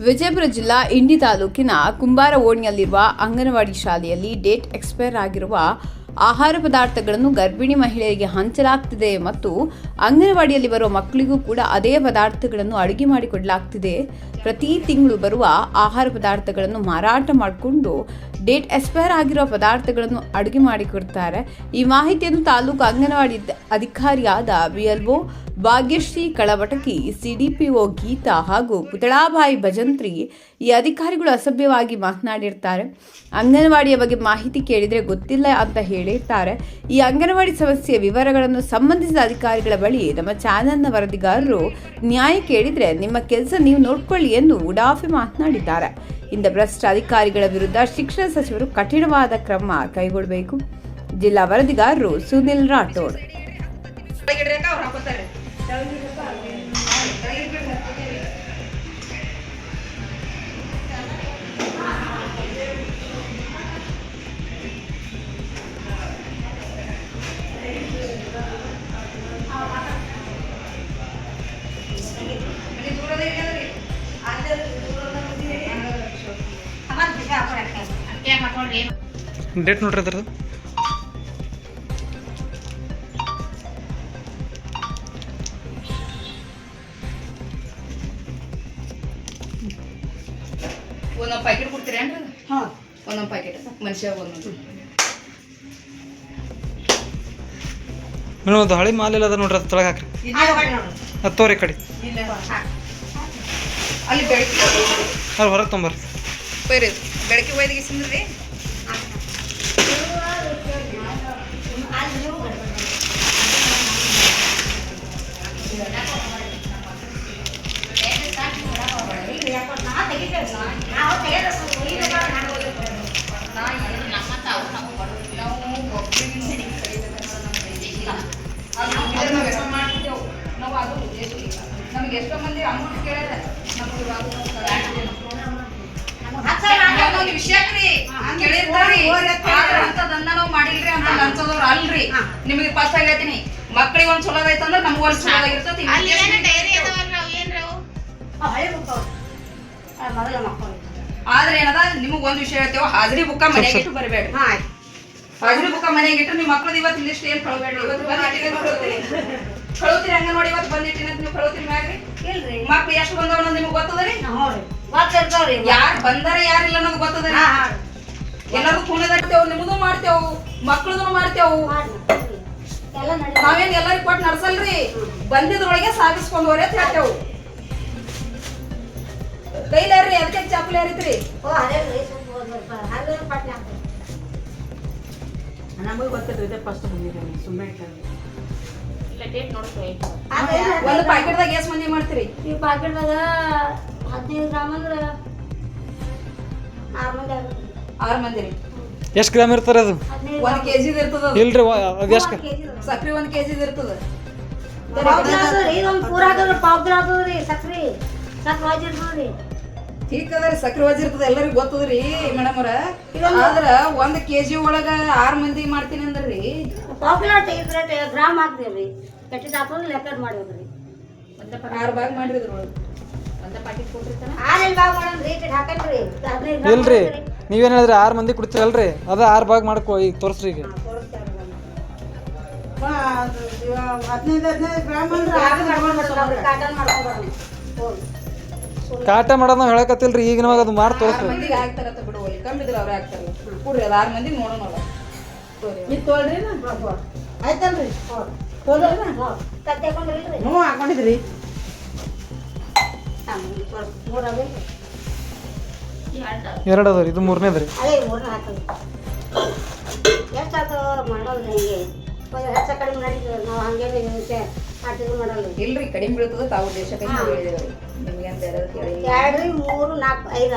ವಿಜಯಪುರ ಜಿಲ್ಲಾ ಇಂಡಿ ತಾಲೂಕಿನ ಕುಂಬಾರ ಓಣಿಯಲ್ಲಿರುವ ಅಂಗನವಾಡಿ ಶಾಲೆಯಲ್ಲಿ ಡೇಟ್ ಎಕ್ಸ್ಪೈರ್ ಆಗಿರುವ ಆಹಾರ ಪದಾರ್ಥಗಳನ್ನು ಗರ್ಭಿಣಿ ಮಹಿಳೆಯರಿಗೆ ಹಂಚಲಾಗ್ತಿದೆ ಮತ್ತು ಅಂಗನವಾಡಿಯಲ್ಲಿ ಬರುವ ಮಕ್ಕಳಿಗೂ ಕೂಡ ಅದೇ ಪದಾರ್ಥಗಳನ್ನು ಅಡುಗೆ ಮಾಡಿಕೊಡಲಾಗ್ತಿದೆ. ಪ್ರತಿ ತಿಂಗಳು ಬರುವ ಆಹಾರ ಪದಾರ್ಥಗಳನ್ನು ಮಾರಾಟ ಮಾಡಿಕೊಂಡು ಡೇಟ್ ಎಕ್ಸ್ಪೈರ್ ಆಗಿರುವ ಪದಾರ್ಥಗಳನ್ನು ಅಡುಗೆ ಮಾಡಿಕೊಡ್ತಾರೆ ಈ ಮಾಹಿತಿಯನ್ನು ತಾಲೂಕು ಅಂಗನವಾಡಿ ಅಧಿಕಾರಿಯಾದ ಬಿಎಲ್ಒ ಭಾಗ್ಯಶ್ರೀ ಕಳವಟಕಿ, ಸಿಡಿಪಿಒ ಗೀತಾ ಹಾಗೂ ಪುತಳಾಬಾಯಿ ಭಜಂತ್ರಿ ಈ ಅಧಿಕಾರಿಗಳು ಅಸಭ್ಯವಾಗಿ ಮಾತನಾಡಿರ್ತಾರೆ. ಅಂಗನವಾಡಿಯ ಬಗ್ಗೆ ಮಾಹಿತಿ ಕೇಳಿದರೆ ಗೊತ್ತಿಲ್ಲ ಅಂತ ಹೇಳಿರ್ತಾರೆ. ಈ ಅಂಗನವಾಡಿ ಸಮಸ್ಯೆಯ ವಿವರಗಳನ್ನು ಸಂಬಂಧಿಸಿದ ಅಧಿಕಾರಿಗಳ ಬಳಿ ನಮ್ಮ ಚಾನೆಲ್ನ ವರದಿಗಾರರು ನ್ಯಾಯ ಕೇಳಿದರೆ ನಿಮ್ಮ ಕೆಲಸ ನೀವು ನೋಡ್ಕೊಳ್ಳಿ ಎಂದು ಉಡಾಫೆ ಮಾತನಾಡಿದ್ದಾರೆ. ಇಂಥ ಭ್ರಷ್ಟ ಅಧಿಕಾರಿಗಳ ವಿರುದ್ಧ ಶಿಕ್ಷಣ ಸಚಿವರು ಕಠಿಣವಾದ ಕ್ರಮ ಕೈಗೊಳ್ಳಬೇಕು. ಜಿಲ್ಲಾ ವರದಿಗಾರರು ಸುನಿಲ್ ರಾಠೋಡ್. ಡೇಟ್ ನೋಡ್ರಿ ಅದ್ರದ್ದು. ಒಂದೊಂದು ಪ್ಯಾಕೆಟ್ ಕೊಡ್ತೀರೇನ್ರಿ ಹಾಂ. ಒಂದೊಂದು ಪ್ಯಾಕೆಟ್ ಮನುಷ್ಯ ಒಂದೊಂದು. ಮೇಡಮ್ ಅದು ಹಳಿ ಮಾಲ್ ಇಲ್ಲ ಅದ ನೋಡ್ರಿ ಅದು ತೊಳಗೆ ಹಾಕ್ರಿ. ಅದು ತೋರಿ ಕಡೆ. ಅಲ್ಲಿ ಹೊರಗೆ ತೊಂಬರ್ರಿ. ಬೇರೆ ಬೆಳಗ್ಗೆ ಒಯ್ದಿಗೆ ಸಿಂದ್ರಿ ನಮ್ಗೆ ಎಷ್ಟೋ ಮಂದಿ ಅಮೌಂಟ್ ಕೇಳಿದ್ರೆ ವಿಷಯಕ್ರಿ ಅಂತದನ್ನ ನಾವು ಮಾಡಿಲ್ರಿ ಅಂತ ಅನ್ಸೋದವ್ರು ಅಲ್ರಿ ನಿಮಗೆ ಫಸ್ಟ್ ಆಗಿ ಹೇಳ್ತೀನಿ ಮಕ್ಳಿಗೆ ಒಂದ್ ಚಲೋ ಐತಂದ್ರ ನಮ್ಗೆ ಒಂದ್ ಚಲೋ ಆದ್ರೆ ಏನದ? ನಿಮಗ್ ಒಂದ್ ವಿಷಯ ಹೇಳ್ತೇವೆ. ಹಾಜರಿ ಬುಕ್ಕ ಮನೆಗೆ ಇಟ್ಟು ಬರಬೇಡ. ಹಾಜರಿ ಬುಕ್ಕ ಮನೆಗೆ ಇಟ್ಟು ನಿಮ್ಮ ಮಕ್ಳದ್ ಇವತ್ತು ಲಿಸ್ಟ್ ಏನ್ ಕಳ್ಬೇಡ್ರಿ ಇವತ್ತು ಕಳ್ತೀರಿ ಹಂಗ ನೋಡಿ ಇವತ್ತು ಬಂದಿಟ್ಟಿನ ನೀವು ಕಳ್ತೀರಿ ಮ್ಯಾಗ್ರಿ? ಮಕ್ಳು ಎಷ್ಟು ಬಂದವ ಅನ್ನೋದು ನಿಮ್ಗೆ ಗೊತ್ತದರಿ ಯಾರ್ ಬಂದಾರ ಯಾರಿಲ್ಲ ಅನ್ನೋದು ಗೊತ್ತದರಿ ಎಲ್ಲರೂ ಕುಣದಿರ್ತೇವ್ ನಿಮ್ಮದು ಮಾಡ್ತೇವು ಮಕ್ಳದೂ ಮಾಡ್ತೇವು ನಾವೇನ್ ಎಲ್ಲರಿಗೂ ಕೊಟ್ಟು ನಡ್ಸಲ್ರಿ? ಬಂದಿದ್ರೊಳಗೆ ಸಾಗಿಸ್ಕೊಂಡು ಹೋರೇ ಅಂತ ಹೇಳ್ತೇವು. ಕೈಲಾರ್ರಿ ಅದಕ್ಕೆ ಚಾಪುಲಿ ಹರಿತ್ರಿ. ನಮಗೆ ಗೊತ್ತಿತ್ತು ಇದೆ ಫಸ್ಟ್ ಬಂದಿದ್ದೀನಿ ಸುಮ್ಮನೆ ಇಲ್ಲ ಡೇಟ್ ನೋಡ್ತೀವಿ ಒಂದು ಪ್ಯಾಕೆಟ್ದಾಗ ಎಷ್ಟು ಮಂದಿ ಮಾಡ್ತೀರಿ? ಈ ಪಾಕೆಟ್ದಾಗ ಹದಿನೈದು ಗ್ರಾಮ್ ಅಂದ್ರೆ ಆರು ಮಂದಿ ಆರು ಮಂದಿ ರೀ. ಎಷ್ಟು ಗ್ರಾಮ್ ಇರ್ತಾರೆ ಅದು? ಒಂದು ಕೆ ಜಿದು ಇರ್ತದ ಅದು. ಇಲ್ರಿ ಅದು ಎಷ್ಟು ಸಕ್ರಿ ಕೆ ಜಿದು ಇರ್ತದ. ಪೂರ ಹಾಕಿದ್ರೆ ಪಾವ್ ಆಗ್ತದ್ರಿ ಸಕ್ರಿ. ಸಕ್ರೆ ಹಾಕಿರ್ತದ ಇರ್ತದ್ರಿ ಠೀಕ್ ಸಕ್ಕರೆ ಸಕ್ರಿ ವಜ್ ಇರ್ತದ ಎಲ್ಲರಿಗೂ ಗೊತ್ತದ್ರಿ ಮೇಡಮ್ ಅವ್ರ ಆದ್ರ ಒಂದ್ ಕೆಜಿ ಒಳಗ ಆರ್ ಮಂದಿ ಮಾಡ್ತೀನಿ ಅಂದ್ರಿ. ಇದ್ರೆ ಗ್ರಾಮ್ ಹಾಕ್ತೀವ್ರಿ. ಕಟ್ಟಿದ ಹಾಕೋದು ಆರ್ ಭಾಗ ಮಾಡೋದ್ರಿ ಇಲ್ರಿ ನೀವೇನ್ ಹೇಳಿದ್ರಿ ಆರು ಮಂದಿ ಕುಡ್ತೀರಲ್ರಿ? ಅದ ಆರು ಭಾಗ ಮಾಡ್ಕೊ ಈಗ ತೋರಿಸ್ರಿ ಈಗ. ಹದಿನೈದು ಹದಿನೈದು ಗ್ರಾಮ್ ಅಂದ್ರೆ ಕಾಟನ್ ಕಾಟ ಮಾಡೋದು ನಾವು ಹೇಳಕತ್ತಿಲ್ರಿ ಈಗ ನಮಗೆ ಅದು ಮಾಡಿ ಆರ್ ತೋರಿಸ್ರಿ ಮಂದಿಗೆ ಆಗ್ತಾರತ್ತ ಬಿಡು ಒಲಿ ಕಮ್ಮಿದ್ರ ಅವ್ರು ಆಗ್ತಾರಲ್ಲ ಕೂಡ್ರಿ ಅದು ಆರು ಮಂದಿ ನೋಡೋಣಲ್ಲ ಇದು ತೋಳ್ರಿ ಆಯ್ತಲ್ರಿ? ಹ್ಞೂ ಹಾಕೊಂಡಿದ್ರಿ. ಮೂರ ಎರಡು ಅದ. ರೀ ಇದು ಮೂರನೇದು ರೀ ಎಷ್ಟು ಮಾಡೋದು ಹೆಂಗೆ ಹೆಚ್ಚ ಕಡಿಮೆ ನಡೀತದೆ ನಾವು ಹಂಗೇನು ಹಿಂಗೆ ಇಲ್ರಿ ಕಡಿಮೆ ಬೀಳ್ತದ ತಾವು ದೇಶಕ್ಕೆ ಹೇಳಿದೇವ್ರಿ ರೀ ಮೂರು ನಾಲ್ಕು ಐದು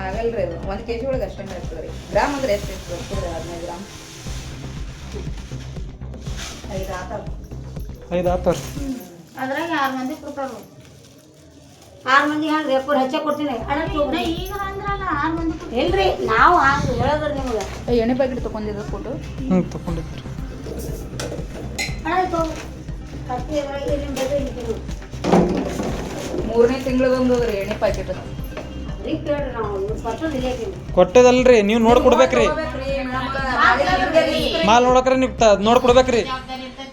ಆಗಲ್ರಿ ಅದು. ಒಂದ್ ಕೆಜಿ ಒಳಗೆ ಅಷ್ಟೇ ಇರ್ತದೆ ರೀ ಗ್ರಾಮ್ ಅಂದ್ರೆ ಎಷ್ಟು ಇರ್ತದೆ? ಹದಿನೈದು ಗ್ರಾಮ್. ಐದು ಆತ ಐದು ಅದ್ರಾಗ ಆರು ಮಂದಿ ಕೊಡ್ತಾರ ಆರು ಮಂದಿ ಹಂಗೆ ಎಪ್ಪರ್ ಹೆಚ್ಚೆ ಕೊಡ್ತೀನಿ. ಈಗ ಅಂದ್ರಲ್ಲ ಆರು ಮಂದಿ ಇಲ್ರಿ ನಾವು ಹಂಗೆ ಹೇಳಿದ್ರಿ ನಿಮ್ಗೆ. ಎಣ್ಣೆ ಪ್ಯಾಕೆಟ್ ತಗೊಂಡಿದ್ದು ಫೋಟೋ ಹ್ಞೂ ತಗೊಂಡಿದ್ರಿ ಅಣ್ಣ ಮೂರನೇ ತಿಂಗಳು ಬಂದದ್ರಿ ಎಣ್ಣೆ ಪ್ಯಾಕೆಟ್ ರೀ. ಕೊಟ್ಟದಲ್ರಿ ನೀವು ನೋಡಿ ಕೊಡ್ಬೇಕ್ರಿ ಮಾಲ್ ನೋಡಕ್ರಿ ನೀವು ತ ನೋಡಿ ಕೊಡ್ಬೇಕ್ರಿ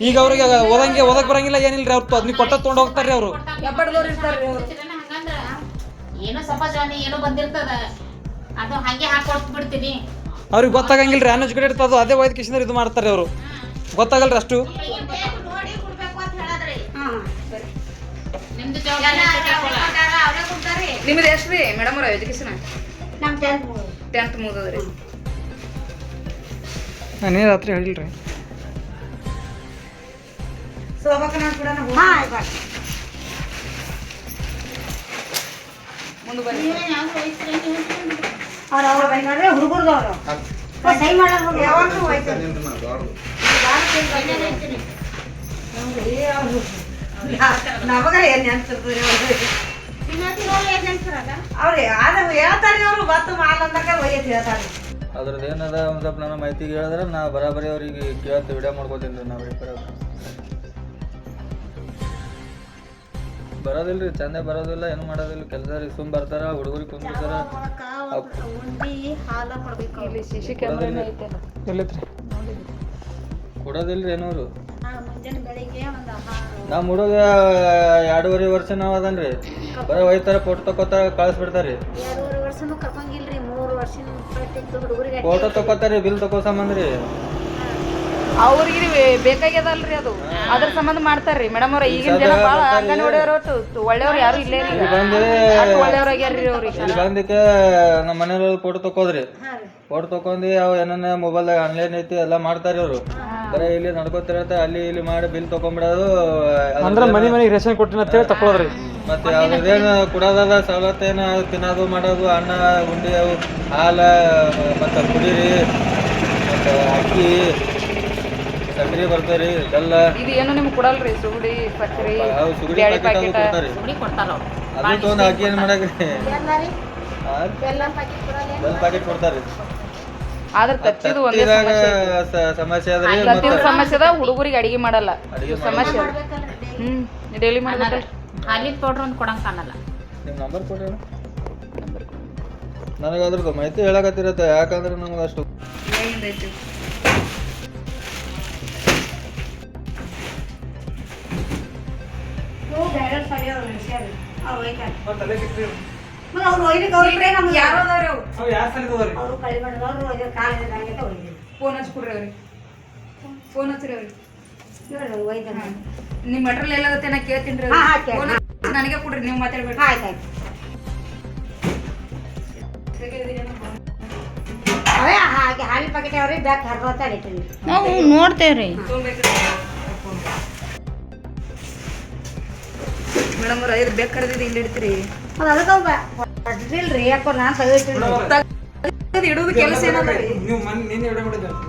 ಈಗ ಅವ್ರಿಗೆ ಓದಂಗೆ ಓದಕ್ ಬರಂಗಿಲ್ಲ ಏನಿಲ್ರಿ ಅವ್ರು ಅದ್ ನೀವು ಕೊಟ್ಟ ತೊಗೊಂಡ್ ಹೋಗ್ತಾರ್ರಿ ಅವರು. ಹೆಬ್ಬಡ್ದವ್ರು ಇರ್ತಾರ್ರಿ ಅವ್ರು. ಹಂಗಂದ್ರ ಏನೋ ಸಮಾಜವಾಣಿ ಏನೋ ಬಂದಿರ್ತದ. ಅದು ಹಂಗೆ ಹಾಕೊಟ್ ಬಿಡ್ತೀನಿ. ಅವ್ರಿಗೆ ಗೊತ್ತಾಗಂಗಿಲ್ರಿ ಅನ್ಎಜುಕೇಟೆಡ್ ಇರ್ತದ ಅದೇ ವೈದ್ ಕಿಶನ್ ಇದು ಮಾಡ್ತಾರೆ ಅವರು. ಗೊತ್ತಾಗಲ್ರಿ ಅಷ್ಟು? ನಿಮ್ದು ಎಷ್ಟು ರೀ ಮೇಡಮ್ ಅವ್ರ ಎಜುಕೇಶನ್ ಟೆಂತ್ ಮುಗಿದು ಟೆಂತ್ ಮುಗಿದದ್ರಿ ನಾನೇ ರಾತ್ರಿ ಹೇಳಿಲ್ರಿ? ಹಾ. ಆಯ್ತು ಮುಂದೆ ಬರ್ರಿ ಅವ್ರು ಅವ್ರು. ಬಂದ್ರೆ ಹುಡುಗರ್ದವ್ರು ಮಾಡೋರು ಯಾವಾಗಲೂ ಹೋಯ್ತು ನಮಗ ಏನ್ ನೆನ್ಸಿರ್ತದೆ ಅವ್ರು? ಆದ ಹೇಳ್ತಾರೆ ಅವರು? ಬತ್ತು ಮಾಲ್ ಅಂದಾಗ ಒಯ್ಯತ್ ಹೇಳ್ತಾರೆ. ಅದ್ರದ್ದು ಏನದ ಒಂದು ಸ್ವಲ್ಪ ನನ್ನ ಮಾಹಿತಿಗೆ ಹೇಳಿದ್ರೆ ನಾ ಬರಾಬರಿ ಅವ್ರಿಗೆ ಕೇಳ್ತ ವಿಡಿಯೋ ಮಾಡ್ಕೊತೀನಿ ರೀ ನಾವು ಬರೋದು ಬರೋದಿಲ್ಲ ರೀ ಚಂದ ಬರೋದಿಲ್ಲ ಏನು ಮಾಡೋದಿಲ್ಲ. ಕೆಲಸ ರೀ ಸುಮ್ ಬರ್ತಾರ ಹುಡುಗರಿಗೆ ಕುಂದಿರ್ತಾರ ಕೊಡೋದಿಲ್ರಿ ಏನೋರು. ನಮ್ಮ ಹುಡುಗ ಎರಡೂವರೆ ವರ್ಷ ನಾವು ಅದನ್ರಿ. ಬರೀ ಒಯ್ತಾರ ಫೋಟೋ ತಗೋತಾರ ಕಳಿಸ್ಬಿಡ್ತಾರ್ರಿ. ಫೋಟೋ ತಕೋತಾರಿ ಬಿಲ್ ತಗೋ ಸಂಬಂಧ್ರಿ ಅವ್ರಿಗೆ ಬೇಕಾಗ್ಯದಲ್ರಿ ಅದು. ಅದ್ರ ಸಂಬಂಧ ಮಾಡ್ತಾರ್ರಿ. ಮೇಡಮ್ ಅವ್ರ ಈಗಿನ ಜನ ಭಾಳ ಅಂಗನವಾಡಿಯವ್ರ ಒಟ್ಟು. ಒಳ್ಳೆಯವ್ರು ಯಾರು ಇಲ್ಲೇ ಒಳ್ಳೆಯವ್ರಾಗ್ಯಾರ್ರಿ ಇಲ್ಲಿ ಬಂದ್ರೆ ಅಷ್ಟು ಆಗ್ಯಾರ್ರಿ ಅವ್ರಿಗೆ ಇಲ್ಲಿ ಬಂದಕ್ಕೆ ನಮ್ಮ ಮನೆಯವ್ರು ಫೋಟೋ ತಕೋದ್ರಿ ಫೋಟೋ ತಕೊಂಡಿ ಅವ್ ಏನನ್ನ ಮೊಬೈಲ್ದಾಗ ಆನ್ಲೈನ್ ಐತಿ ಎಲ್ಲ ಮಾಡ್ತಾರೆ ಅವರು. ಬರೀ ಇಲ್ಲಿ ನಡ್ಕೋತಿರತ್ತೆ ಅಲ್ಲಿ ಇಲ್ಲಿ ಮಾಡಿ ಬಿಲ್ ತಕೊಂಡ್ಬಿಡೋದು ಅಂದ್ರೆ ಮನೆ ಮನೆಗೆ ರೇಷನ್ ಕೊಟ್ಟಿನ ಅಂತೇಳಿ ತಕೊಳ್ಳೋದ್ರಿ ಮತ್ತೆ ಅದೇನು ಕೊಡೋದದ ಸವಲತ್ತೇನು ತಿನ್ನೋದು ಮಾಡೋದು ಅನ್ನ ಉಂಡಿ ಅವು ಹಾಲು ಮತ್ತು ಕುಡೀರಿ ಮತ್ತು ಅಕ್ಕಿ ಸಕ್ರೆ ಬರ್ತಾರಿ ಬೆಲ್ಲ ಇದು ಏನು ನಿಮ್ಗೆ ಕೊಡಲ್ರಿ ಸುಗಡಿ ಸಕ್ರಿ ಅವು ಸುಗಡಿ ಬ್ಯಾಳಿ ಪ್ಯಾಕೆಟ್ ಅದು ಪ್ಯಾಕೆಟ್ ಕೊಡ್ತಾರಿ. ಹುಡಿ ಕೊಡ್ತಾರ ಅವ್ರು. ಅದು ತೊಗೊಂಡು ಹಾಕಿ ಏನು ಮಾಡಕ್ರಿ? ಬೆಲ್ಲ ಪ್ಯಾಕೆಟ್ ಕೊಡಲ್ಲ ಬೆಲ್ಲ ಪ್ಯಾಕೆಟ್ ಕೊಡ್ತಾರಿ. ಆದ್ರೆ ತತ್ತಿದು ಒಂದೇ ತತ್ತಿದಾಗ ಸಮಸ್ಯೆ. ಸ- ಸಮಸ್ಯೆ ಅದ್ರಿ ತತ್ತಿದ ಸಮಸ್ಯೆ ಅದ ಹುಡುಗರಿಗೆ ಅಡಿಗೆ ಮಾಡಲ್ಲ. ಅಡಿಗೆ ಇದು ಸಮಸ್ಯೆ ಅದ. ಹ್ಮ್ ಡೈಲಿ ಮಾಡ್ಬೇಕಲ್ರಿ ಹಾಲಿನ ಪೌಡ್ರ್ ಒಂದು ಕೊಡಂಗ್ ಕಾಣಲ್ಲ. ನಿಮ್ಮ ನಂಬರ್ ಕೊಡ್ರಿ ನನಗೆ ಅದ್ರದ್ದು ಮಾಹಿತಿ ಹೇಳಕತ್ತಿರತ್ತೆ ಯಾಕಂದ್ರೆ ನಮ್ಗೆ ಅಷ್ಟು ಬೇರೆ ಸರಿ ಅವ್ರು ನಡೆಸ್ಯಾರ ಅವ್ರು ಮತ್ತೆ ನಮ್ಗೆ ಯಾರೋ ಅದಾವ್ರಿ ಅವು ಫೋನ್ ಹಚ್ಕೊಡ್ರಿ ಫೋನ್ ಹಚ್ಚ್ರಿ ನಿಮ್ಮ ಮಟ್ರಲ್ ಎಲ್ಲದತ್ತೆ ನಾ ಕೇಳ್ತೀನಿ ರೀ ಹಾ, ಹಾ, ಕೇಳಿ. ಫೋನ್ ನನಗೆ ಕೊಡ್ರಿ ನೀವು ಮಾತಾಡ್ಬೇಕು ಆಯ್ತು ಆಯ್ತು. ಅವೇ ಹಾಗೆ ಹಾಲಿನ ಪ್ಯಾಕೆಟ್ ಅವ್ರಿ ಬ್ಯಾಗ್ ಇಟ್ಟಿನಿ. ನಾವು ನೋಡ್ತೇವ್ರಿ. ಮೇಡಮ್ ಅವ್ರ ಐದು ಬೇಕು ಕಡ್ದಿದ್ದು ಇಲ್ಲಿ ಇಡ್ತೀರಿ? ಅದು ಅದಕ್ಕೆ ಹೊಡೆದಿಲ್ರಿ ಯಾಕೋ ನಾನು ತೆಗಿತೀನಿ ಅದು ಇಡೋದು ಕೆಲಸ ನೀವು ಮನೆ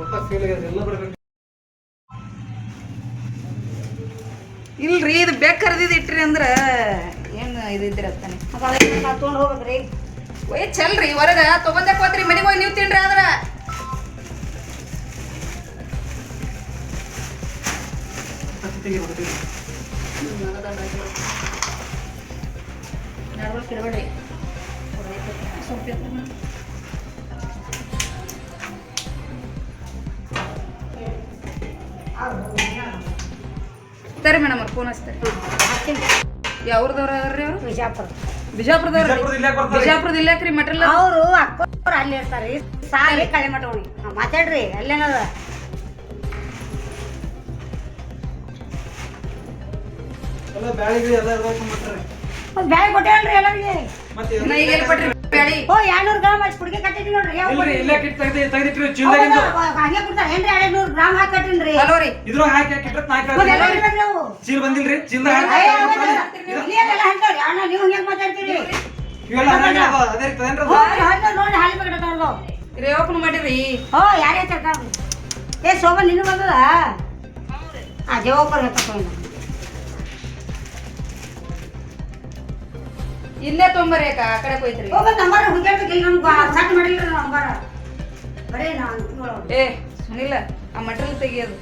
ಒಟ್ಟ ಫೇಲ್ ಎಲ್ಲ ಬರಬೇಕು. ಇಲ್ರಿ ಇದು ಬೇಕು ಕರ್ದಿದ್ದು ಇಟ್ರಿ ಅಂದ್ರ ಏನು ಇದು ಅದಕ್ಕೆ ನಾವು ತೊಗೊಂಡು ಹೋಗ್ಬೇಕ್ರಿ. ಒಯ್ ಚಲ್ರಿ ಹೊರಗ ತಗೊಂಡಕ್ ಹೋತ್ರಿ ಮನೆಗೆ ಹೋಗಿ ನೀವು ತಿನ್ರಿ ಆದ್ರ. ಸರಿ ಮೇಡಮ್ ಅವ್ರು ಫೋನ್ ಹಚ್ತಾರೆ. ಯಾವ್ರದವ್ರ ಅದಾರ್ರಿ ಅವ್ರು? ಬಿಜಾಪುರ ಬಿಜಾಪುರದವ್ರ ಬಿಜಾಪುರದ ಇಲ್ಲಾಕ್ರಿ ಮಟ್ರಲ್ ಅವರು? ಅಕ್ಕ ಅಲ್ಲಿ ಇರ್ತಾರೆ. ಸಾಲಿ ಕಳೆ ಮಟವಣಿ ಮಾತಾಡ್ರಿ ಅಲ್ಲೇನದ? ಕೊಟ್ಟೇನ್ರಿ ಎಲ್ಲರಿಗೆ? ಮತ್ತೆ ನಾ ಈಗ ಎಲ್ಲಿ ಕೊಟ್ರಿ ಬ್ಯಾಳಿ. ಓ ಎರಡ್ನೂರು ಗ್ರಾಮ್ ಅಷ್ಟು ಪುಡಿಗೆ ಕಟ್ಟಿದ್ವಿ ನೋಡ್ರಿ. ಯಾವ ಇಲ್ರಿ ಇಲ್ಲೇ ಕಿಟ್ ತೆಗ್ದು ತೆಗ್ದಿಟ್ರಿ? ಚೀಲದಾಗಿಂದು? ಹಂಗೆ ಕೊಡ್ತಾರೆ ಏನ್ರಿ ಗ್ರಾಮ್ ಹಾಕಿ ಕಟ್ಟಿನ್ರಿ? ಹಲೋ ರೀ. ಇದ್ರೊಳಗೆ ಹಾಕಿ ಹಾಕಿಟ್ರೆ ನಾಲ್ಕು ಮತ್ತೆ ಎಲ್ಲ ಇರ್ಬೇಕ್ರಿ ಅವು ಚೀಲ ಬಂದಿಲ್ರಿ? ಹಾಕಿ ಅಣ್ಣ ನೀವು ಹೆಂಗೆ ಮಾತಾಡ್ತೀರಿ? ಇವೆಲ್ಲ ಅದೇ ರೀತಿ ಹೋಗ್ರಿ ಹಣ್ಣು ನೋಡಿ ಹಾಲಿ ಮಾಡಿರಿ. ಓ ಯಾರೇ ತರ್ತಾರ ಏ ಶೋಭಾ ನಿನ್ನ ಬಂದದ? ಆ ಹೇಳ್ತಾ ಇಲ್ಲೇ ತೊಂಬರ್ರಿ ಅಕ್ಕ ಆ ಕಡೆ ಹೋಯ್ತ್ರಿ ಹೋಗ ನಂಬರ್ ಹುಡುಕ್ಯಾಡ್ಬೇಕಿಲ್ಲ ನಮ್ಗೆ ಸಾಕು ಮಾಡಿಲ್ಲ ನಂಬರ್ ಬರೇ ನಾನು ಏ ಸುನಿಲ್ಲ ಆ ಮಟಲ್ ತೆಗಿಯೋದು.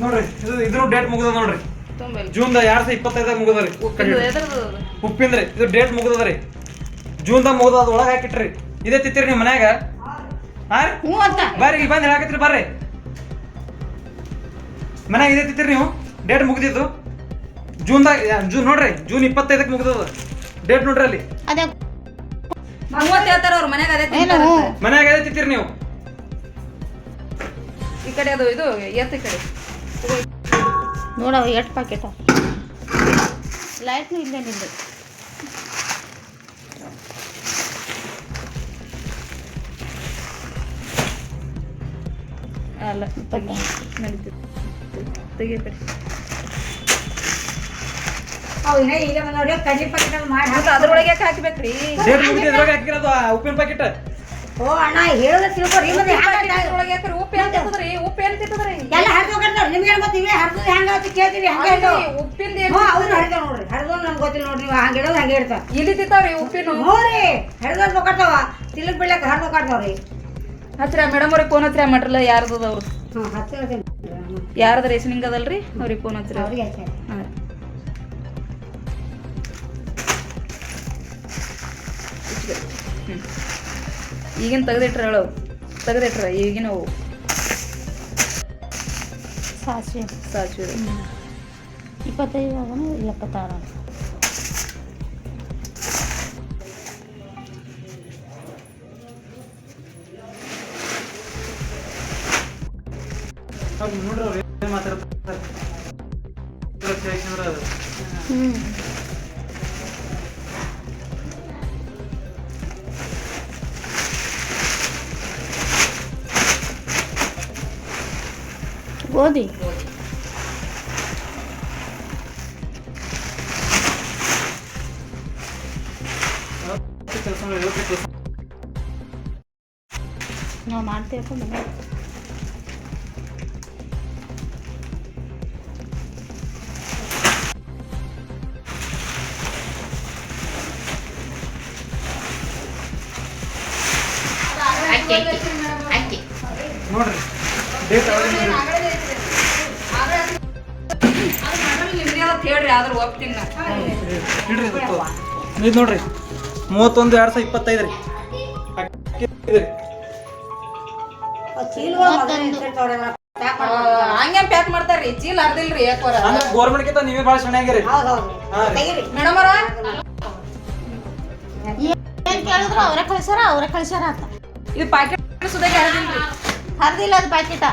ನೋಡ್ರಿ ಇದು ಇದ್ರ ಡೇಟ್ ಮುಗಿದ ನೋಡ್ರಿ. ತುಂಬಲ್ಲ ಜೂನ್ ಎರಡ್ ಸಾವಿರ ಇಪ್ಪತ್ತೈದಾಗ ಮುಗಿದ್ರಿ ಉಪ್ಪಿಂದು ಎದ್ರದ್ದು ಅದು? ಉಪ್ಪಿಂದ್ರಿ ಇದು ಡೇಟ್ ಮುಗಿದದ್ರಿ ಜೂನ್ದಾಗ ಮುಗಿದ ಅದ್ ಒಳಗೆ ಹಾಕಿಟ್ರಿ. ಇದೇ ತಿತ್ತಿರಿ ನಿಮ್ಮ ಮನ್ಯಾಗ? ಹಾ ರೀ? ಹ್ಞೂ ಅಂತ. ಬರ್ರಿ ಇಲ್ಲಿ ಬಂದು ಹೇಳಾಕತ್ರಿ ಬರ್ರಿ. ಮನ್ಯಾಗ ಇದೇ ತಿತ್ತಿರಿ ನೀವು? ಡೇಟ್ ಮುಗಿದಿದ್ದು? ಜೂನ್ದಾಗ ಜೂನ್ ನೋಡ್ರಿ ಜೂನ್ ಇಪ್ಪತ್ತೈದಕ್ಕೆ ಮುಗಿದದ ಡೇಟ್ ನೋಡ್ರಿ ಅಲ್ಲಿ ಅದೇ ಮೂವತ್ತು ಹೇಳ್ತಾರ ಅವ್ರ ಮನ್ಯಾಗ ಅದೇ ತಿಂತಾರ ಅಂತ. ಮನ್ಯಾಗ ಅದೇ ತಿತ್ತೀರಿ ನೀವು ಈ ಕಡೆ ಅದು ಇದು ಎತ್ತ ಈ ಕಡೆ ನೋಡವ ಎಷ್ಟು ಪ್ಯಾಕೆಟ್ ಲೈಟ್ನು ಇಲ್ಲೇ ನಿಂದು ಅಲ್ಲ ನಡೀತದೆ ತೆಗಿ ಈ ಕಡೆ ಅವು ಇನ್ನೇ ಈಗ ನೋಡಿ ಕಡ್ಲಿ ಪ್ಯಾಕೆಟ್ ಮಾಡಿ ಮತ್ತೆ ಅದ್ರೊಳಗೆ ಯಾಕೆ ಹಾಕ್ಬೇಕ್ರಿ? ಡೇಟ್ ಮುಗಿದಿದ್ರಾಗ ಹಾಕಿರೋದು ಉಪ್ಪಿನ ಪ್ಯಾಕೆಟ್ ಓ ಅಣ್ಣ ಹೇಳೋದ ತಿಳ್ಕೊರಿ ಮತ್ತೆ ಹ್ಯಾಂಗ ಅದ್ರೊಳಗೆ ಯಾಕ್ರಿ ಉಪ್ಪು ಏನ್ ತಿಂತದ್ರಿ ಉಪ್ಪು ಏನ್ ತಿಂತದ್ರಿ ಎಲ್ಲ ಹರಿದು ಹೋಗ್ತಾವ್ರಿ ನಿಮ್ಗೆ ಮತ್ತೆ ಇವೇ ಹರಿದು ಹೆಂಗ ಅಂತ ಕೇಳ್ತೀರಿ ಹಂಗೆ ಇರ್ತಾವ ಉಪ್ಪಿಂದ ಹ್ಞೂ ಅವ್ರು ಹರಿದಾವ ನೋಡ್ರಿ ಹರಿದು ನಮ್ಗೆ ಗೊತ್ತಿಲ್ಲ ನೋಡ್ರಿ ನೀವು ಹಂಗೆ ಇಡೋದು ಹಂಗೆ ಇರ್ತಾವ ಇಲ್ಲಿ ತಿಂತಾವ್ರಿ ಉಪ್ಪಿನ. ಹ್ಞೂ ರೀ ಹರಿದು ರೀ ಹಚ್ರ ಮೇಡಮ್ ಅವ್ರಿಗೆ ಫೋನ್ ಹಚ್ರ ಮಟ್ರಲ್ಲ ಯಾರ್ದು ಅವ್ರು ಹತ್ತಿರ ಯಾರದ ರೇಷನಿಂಗ್ ಅದಲ್ರಿ? ಅವ್ರಿಗೆ ಫೋನ್ ಅವ್ರಿಗೆ ಈಗಿನ ತೆಗೆದಿಟ್ರೆ ಹೇಳು. ತೆಗೆದಿಟ್ರ ಈಗಿನ ಅವು ಸಾಸಿವೆ. ಸಾಸಿವೆ. ಇಪ್ಪತ್ತೈದು ಅದನ್ನು ಎಪ್ಪತ್ತಾರು ನೋಡ್ರಿ ಕೆಲಸ ಮಾಡಿ ಕೆಲಸ ನಾವು ಮಾಡ್ತೀವಪ್ಪ ಮನೆ. ನೋಡ್ರಿ. ಡೇಟ್ ಹೇಳ್ರಿ. ಆದ್ರೆ ಒಪ್ತೀನಿ ಇದು ನೋಡ್ರಿ. ಮೂವತ್ತೊಂದು ಎರಡ್ ಸಾವಿರ ಇಪ್ಪತ್ತೈದು ರೀ. ಹಂಗೆ ಪ್ಯಾಕ್ ಮಾಡ್ತಾರ್ರಿ? ಚೀಲ ಅರ್ದಿಲ್ರಿ ಯಾಕೋರ ಗೋರ್ಮೆಂಟ್ಗಿಂತ ನೀವೇ ಭಾಳ ಚೆನ್ನಾಗಿರಿ ಹೌದೌದು ಹಾ ರೀ. ಮೇಡಮ್ ಅವ್ರ? ಏನು ಕೇಳಿದ್ರು ಅವರೇ ಕಳ್ಸ್ಯಾರ ಅವರೇ ಕಳಿಸ್ಯಾರ ಅಂತ. ಇದು ಪ್ಯಾಕೆಟ್ ಸುದಾಗಿ ಅರ್ದಿಲ್ರಿ ಹರಿದಿಲ್ಲ ಅದು ಪ್ಯಾಕೆಟ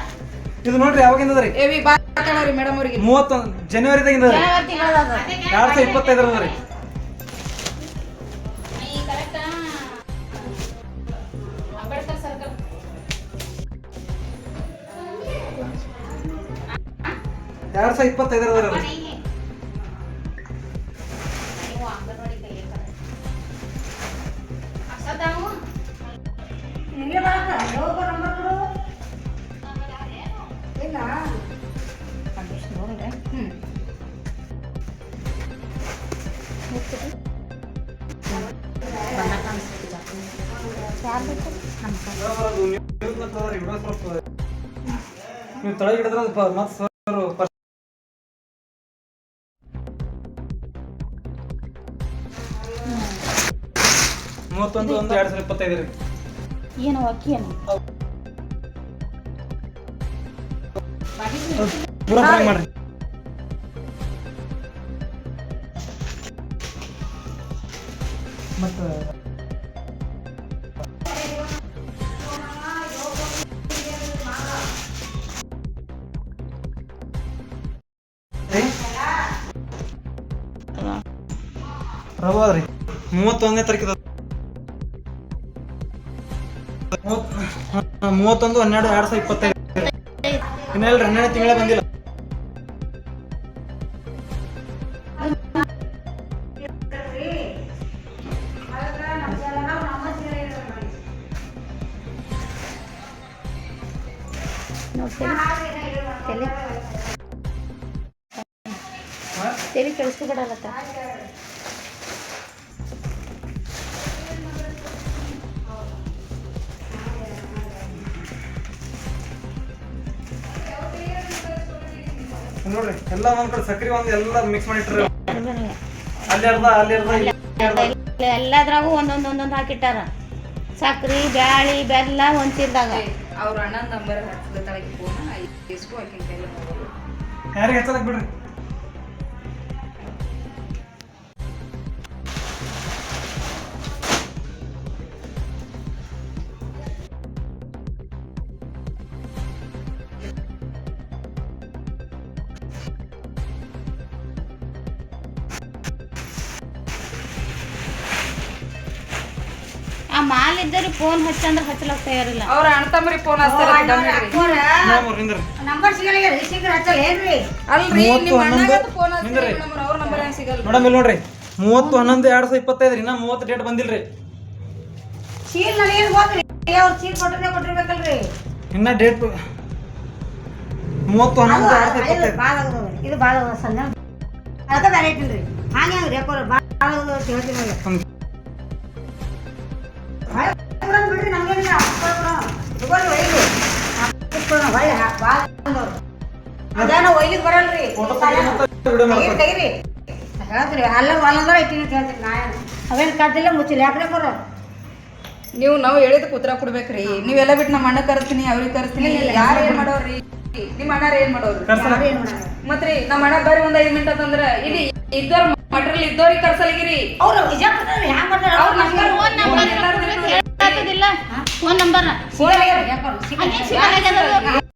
ಇದು ನೋಡ್ರಿ ಯಾವಾಗಿಂದ ರೀ? ಏವಿ ಬಾ ಹಾಕೋರಿ ಮೇಡಮ್ ಅವ್ರಿಗೆ. ಮೂವತ್ತೊಂದು ಜನವರಿದಾಗಿಂದ ಎರಡ್ ಸಾವಿರ ಇಪ್ಪತ್ತೈದರ ನೀವು ಅಂಗನವಾಡಿ ಕೈ ಮೂವತ್ತೊಂದು ಒಂದು ಎರಡ್ ಸಾವಿರ ಇಪ್ಪತ್ತೈದು ರೀ. ಏನು ಅಕ್ಕಿ ಏನು. ಪೂರಾ ಫ್ರೈ ಮಾಡ್ರಿ. ಮತ್ತ? ರವ ಮೂವತ್ತೊಂದನೇ ತಾರೀಕಿದ ಮೂವತ್ತೊಂದು ಹನ್ನೆರಡು ಎರಡು ಸಾವಿರ ಇಪ್ಪತ್ತೈದು. ಇನ್ನೆಲ್ಲ ಹನ್ನೆರಡು ತಿಂಗಳೇ ಬಂದಿಲ್ಲ. ತಲೆ ತಲೆ ನೋಡ್ರಿ ಎಲ್ಲ ಒಂದ್ ಕಡೆ ಸಕ್ರಿ ಒಂದ್ ಎಲ್ಲ ಮಿಕ್ಸ್ ಮಾಡಿಟ್ರಿ ಅಲ್ಲಿ ಅರ್ಧ ಅಲ್ಲಿ ಅರ್ಧ. ಎಲ್ಲದ್ರಾಗೂ ಒಂದೊಂದು ಒಂದೊಂದು ಹಾಕಿಟ್ಟಾರ. ಸಕ್ರಿ ಬ್ಯಾಳಿ ಬೆಲ್ಲ ಒಂದ್ ಚೀಲದಾಗ ಅವ್ರ ಅಣ್ಣನ ನಂಬರ್ ಹಚ್ಚದ ತಳಗೆ ಫೋನ್ ಕೈಲಿ. ಮೊಬೈಲ್ ಯಾರಿಗೆ ಹಚ್ಚಲಕ್ ಬಿಡ್ರಿ? ಇದ್ದರಿ ಫೋನ್ ಹಚ್ಚಂದ್ರ ಹಚ್ಚಲಕ್ ತಯಾರಿಲ್ಲ. ಅವ್ರ ಅಣ್ಣ ತಮ್ಮರಿ ಫೋನ್ ಹಚ್ತಾರ ನಂಬರ್ ಸಿಗಲ್ಲ ಶೀಘ್ರ ಹಚ್ಚಲ್ಲ ಏನ್ರಿ? ಅಲ್ರಿ ನಿಮ್ಮ ಅಣ್ಣಗಂತ ಫೋನ್ ನಿಂದ್ರಿ. ನಂಬರ್ ಅವ್ರ ನಂಬರ್ ಹೆಂಗ್ ಸಿಗಲ್ಲ ಮೇಡಮ್ ಇಲ್ಲಿ ನೋಡ್ರಿ. ಮೂವತ್ತು ಹನ್ನೊಂದು ಎರಡ್ ಸಾವಿರ ಇಪ್ಪತ್ತೈದು ರೀ ಇನ್ನ ಮೂವತ್ತು ಡೇಟ್ ಬಂದಿಲ್ರಿ. ಚೀಲ್ ನನಗೇನು ಗೊತ್ತ್ರಿ ಅವ್ರು ಚೀಲ್ ಕೊಟ್ಟರೆ ಕೊಟ್ಟಿರ್ಬೇಕಲ್ರಿ. ಇನ್ನ ಡೇಟ್ ಮೂವತ್ತು ಹನ್ನೊಂದು ಎರಡ್ ಸಾವಿರ ಇದು ಇಪ್ಪತ್ತೈದು. ಇದು ಭಾಳ ಸಣ್ಣ ಅದಕ್ಕೆ ಬೇರೆ ಇಟ್ಟಿಲ್ರಿ ಹಾಗೆ ಹಂಗೆ ರೇಕೋರ್ ಭಾಳ ಆಗೋದು ಹೇಳ್ತೀನಿ ಅದೇನೋ ಒಯ್ಲಿಕ್ ಬರಲ್ರಿ. ತೆಗೀರಿ. ಹೇಳ್ತೀರಿ ಅಲ್ಲ ಅಂತ ಹೇಳ್ತೀನಿ ನಾ ಏನು. ಅವೇನು ಕದ್ದಿಲ್ಲ ಮುಚ್ಚಿಲ್ಲ. ಯಾಕ್ರೆ ಬರೋ ನೀವು ನಾವು ಹೇಳಿದ ಕುತ್ರ ಕೊಡ್ಬೇಕ್ರಿ. ನೀವೆಲ್ಲ ಬಿಟ್ಟು ನಮ್ಮ ಅಣ್ಣ ಕರ್ತೀನಿ ಅವ್ರಿಗೆ ಕರ್ತೀನಿ ಯಾರು ಏನ್ ಮಾಡೋರಿ ನಿಮ್ಮ ಅಣ್ಣಾರ ಏನ್ ಮಾಡೋರು? ಮತ್ರಿ ನಮ್ಮ ಅಣ್ಣ ಬರ್ರಿ ಒಂದ್ ಐದ್ ಮಿನಿಟ್ ಅಂತಂದ್ರ ಇಲ್ಲಿ ಇದ್ದವ್ರ ಮಟ್ರಿಯಲ್ ಇದ್ದವ್ರಿಗೆ ಕರ್ಸಲ್ಗಿರಿ ಅವ್ರು ವಿಜಯಪುರ ಹ್ಯಾಂಗ್ ಮಾಡ್ತಾರ ಅವ್ರ number phone number phone number.